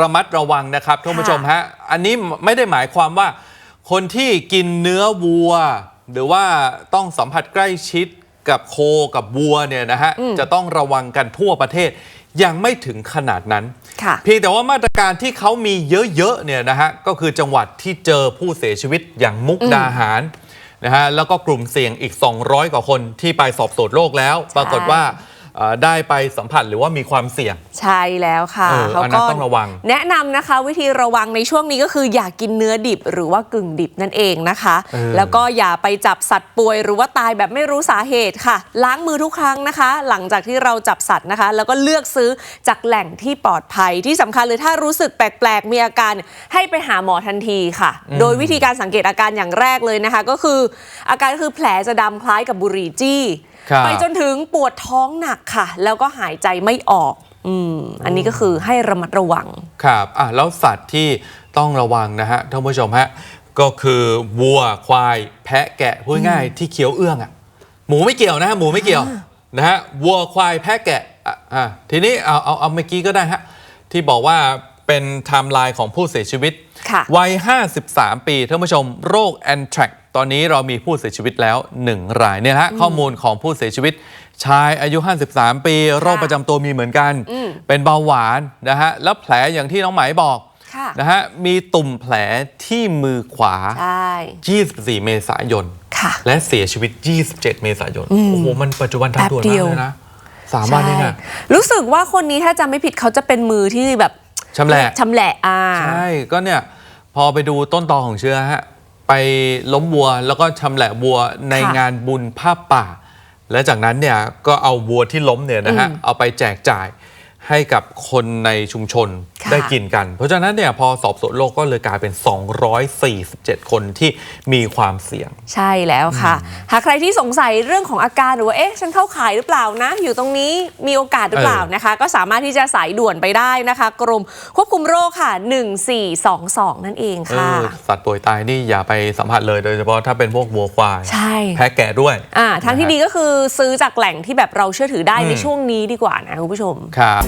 ระมัดระวังนะครับท่านผู้ชมฮะอันนี้ไม่ได้หมายความว่า คนที่กินเนื้อวัว หรือว่าต้องสัมผัสใกล้ชิดกับโคกับวัวเนี่ยนะฮะอืมจะต้องระวังกันทั่วประเทศยังไม่ถึงขนาดนั้นค่ะเพียงแต่ว่ามาตรการที่เขามีเยอะๆเนี่ยนะฮะก็คือจังหวัดที่เจอผู้เสียชีวิตอย่างมุกดาหารนะฮะแล้วก็กลุ่มเสี่ยงอีก 200 กว่าคนที่ไปสอบสวนโรคแล้ว ปรากฏว่า เอ่อได้ไปสัมผัสหรือว่ามีความเสี่ยง ใช่แล้วค่ะเอออันนั้นต้องระวัง แนะนำนะคะ วิธีระวังในช่วงนี้ก็คืออย่ากินเนื้อดิบหรือว่ากึ่งดิบนั่นเองนะคะ เออ แล้วก็อย่าไปจับสัตว์ป่วยหรือว่าตายแบบไม่รู้สาเหตุค่ะ ล้างมือทุกครั้งนะคะ หลังจากที่เราจับสัตว์นะคะ แล้วก็เลือกซื้อจากแหล่งที่ปลอดภัยที่สำคัญเลยถ้ารู้สึกแปลกๆ มีอาการให้ไปหาหมอทันทีค่ะ โดยวิธีการสังเกตอาการอย่างแรกเลยนะคะ ก็คือ อาการก็คือแผลจะดำคล้ายกับบุหรี่จี้ครับ ไปจนถึงปวดท้องหนักค่ะ แล้วก็หายใจไม่ออกอืมอันนี้ก็คือให้ระมัดระวัง ครับอะแล้วสัตว์ที่ต้องระวังนะฮะท่านผู้ชมฮะก็คือวัวควาย แพะแกะพูดง่ายๆที่เคี้ยวเอื้องอะหมูไม่เกี่ยวนะฮะหมูไม่เกี่ยวนะฮะวัวควายแพะแกะอะอะทีนี้เอาเอาเอาเมื่อกี้ก็ได้ฮะที่บอกว่าเป็นไทม์ไลน์ของผู้เสียชีวิตค่ะวัย 53 ปีท่านผู้ชม โรคแอนทรัก ตอนนี้เรามีผู้เสียชีวิตแล้ว 1 รายเนี่ยนะฮะข้อมูลของผู้เสียชีวิต ชายอายุ 53 ปี โรคประจำตัวมีเหมือนกันอืมเป็นเบาหวานนะฮะแล้วแผลอย่างที่น้องไหมบอกค่ะนะฮะมีตุ่มแผลที่มือขวาใช่24 เมษายนค่ะและเสียชีวิต 27 เมษายน โอ้โห มันปัจจุบันทันด่วนแป๊บเดีมากยวเลยนะสามวันเองใช่อะรู้สึกว่าคนนี้ถ้าจำไม่ผิดเขาจะเป็นมือที่แบบชำแหละชำแหละอ่าใช่ ก็เนี่ย พอไปดูต้นตอของเชื้อฮะ ไปล้มวัวแล้วก็ชำแหละวัวในค่ะงานบุญผ้าป่า และจากนั้นเนี่ยก็เอาวัวที่ล้มเนี่ยนะฮะอืมเอาไปแจกจ่ายให้กับคนในชุมชนค่ะ ได้กินกัน เพราะฉะนั้นเนี่ยพอสอบสวนโลกก็เลยกลายเป็น 247 คนที่มีความเสี่ยง ใช่แล้วค่ะ หากใครที่สงสัยเรื่องของอาการหรือว่าเอ๊ะฉันเข้าข่ายหรือเปล่านะ อยู่ตรงนี้มีโอกาสหรือเปล่าเออนะคะ ก็สามารถที่จะสายด่วนไปได้นะคะ กรมควบคุมโรคค่ะ 1422 นั่นเองเอค่ะอสัตว์ป่วยตายนี่อย่าไปสัมผัสเลยโดยเฉพาะถ้าเป็นพวกวัวควายใช่แพะแกะด้วยอ่าทางที่ดีก็คือซื้อจากแหล่งที่แบบเราเชื่อถือได้ในอืมช่วงนี้ดีกว่านะคุณผู้ชมครับ